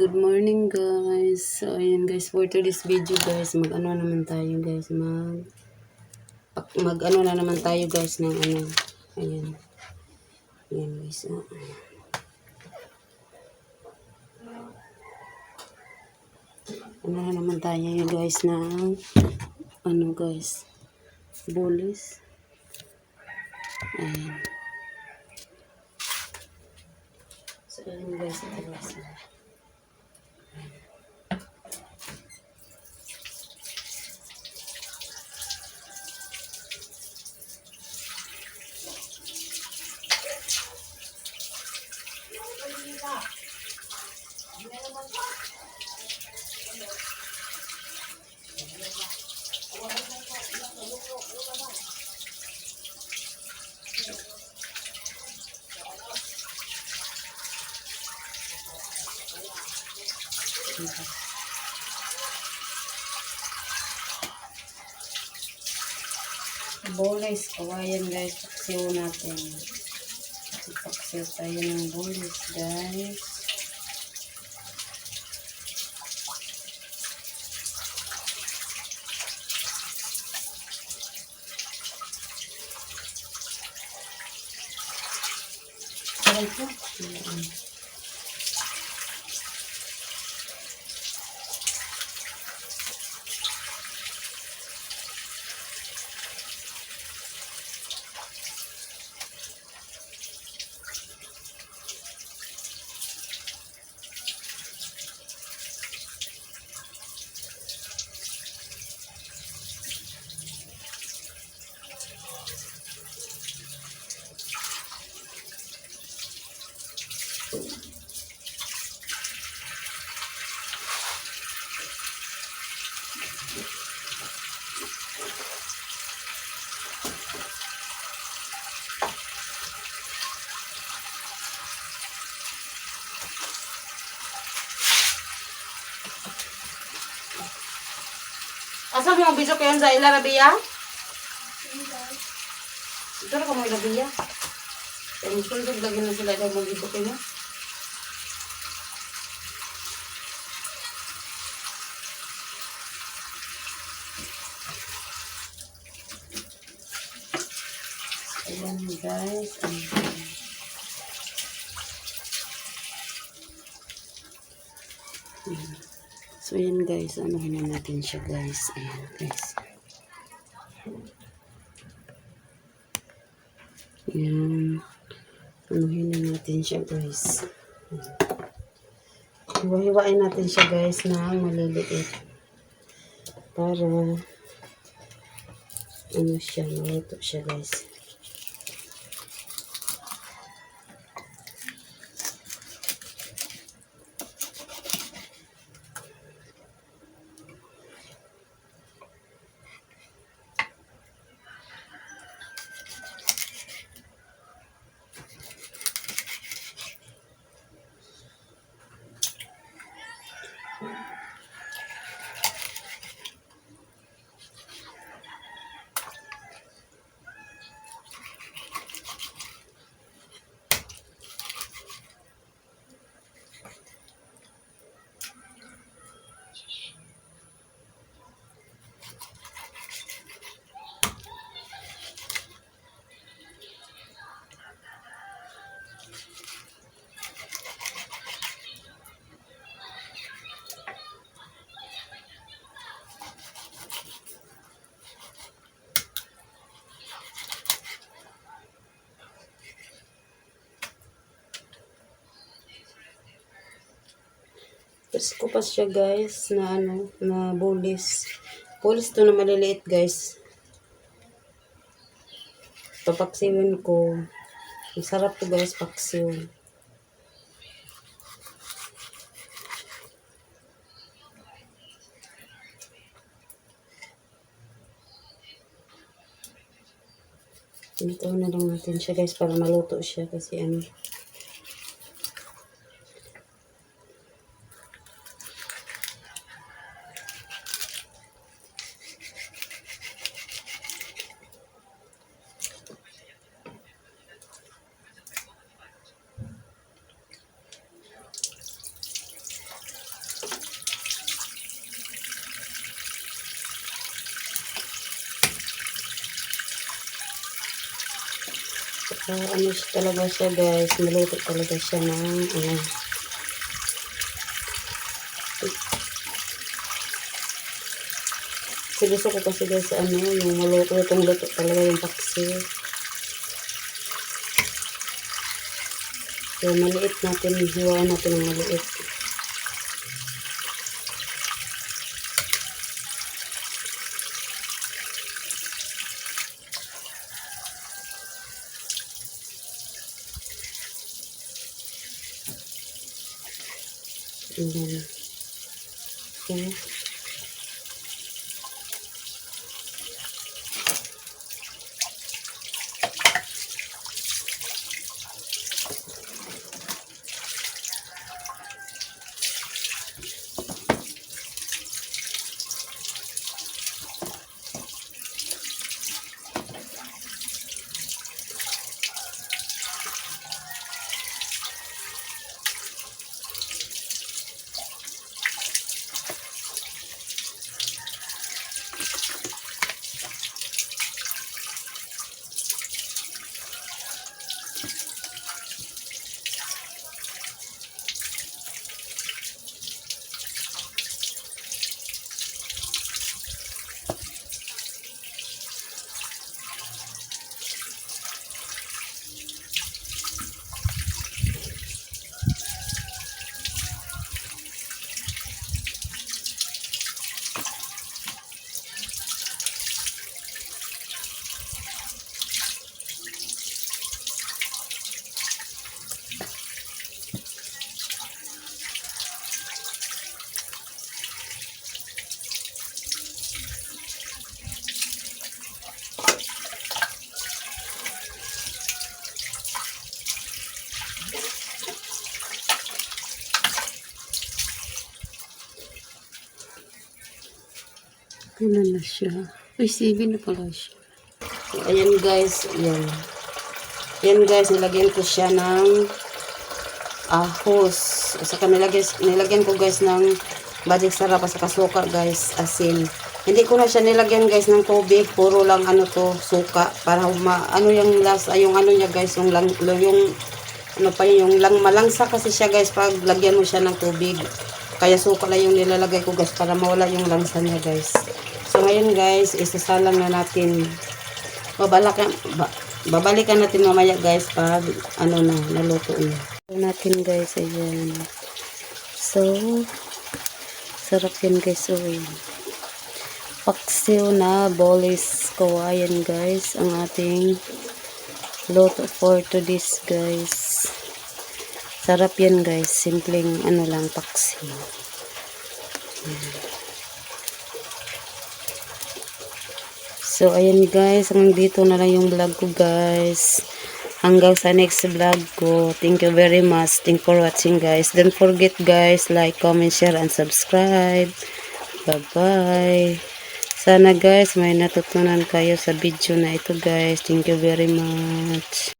good morning guys. So ayan guys, for today's video guys, mag ano naman tayo guys, mag pak- mag ano na naman tayo guys ng ano. Ayan. Ayan guys. ah. Ano na naman tayo guys ng ano guys, bulis. Ayan. So ayan guys, ito guys. Bolis, kawayan guys. Paksiw natin. Paksiw tayo ng bolis guys. Aray ko. Asa mo bisok yan sa ila Rabia? Ito na ka mo Rabia. Ang suldog lagi na sila daw mag-ibok mo. Ayan guys. Ayan. Ayan. So, yan guys. Ano na natin siya guys. Ayan guys. Ayan. Anuhin na natin siya guys. Hiwa-hiwain natin siya guys na maliliit. Para ano siya, maluto siya guys. Pa siya guys na ano, na bulis. Bulis to na maliliit guys. Papaksiwin ko. Ang to guys paksiw. Dito na lang natin siya guys para maluto siya kasi ano. So, ano siya talaga siya guys. Maluto talaga siya ng ano. Kasi gusto ko kasi guys ano, yung maluto itong luto talaga yung paksi. So, maliit natin, hiwaan natin ng maliit. Ayan. Okay. Ano na siya? Uy, 7 na pala siya. Ayan guys, yan. Yan guys, nilagyan ko siya ng ahos. Saka nilagyan, nilagyan ko guys ng badik sarap at saka suka guys, asin. Hindi ko na siya nilagyan guys ng tubig, puro lang ano to, suka para ma, ano yung lasa, yung ano niya guys, yung lang, yung ano pa yun, yung lang malangsa kasi siya guys pag lagyan mo siya ng tubig. Kaya suka lang yung nilalagay ko guys para mawala yung langsa niya guys. So ngayon guys, isasalang na natin. Babalikan, ba, babalikan natin mamaya guys pag ano na, naluto na. Natin guys, ayan. So, sarap yan guys. Ayan. Paksiw na bolis kawayan guys. Ang ating luto for today's guys. Sarap yan guys. Simpleng ano lang paksiw. So, ayan guys. Hanggang dito na lang yung vlog ko guys. Hanggang sa next vlog ko. Thank you very much. Thank for watching guys. Don't forget guys, like, comment, share, and subscribe. Bye-bye. Sana guys, may natutunan kayo sa video na ito guys. Thank you very much.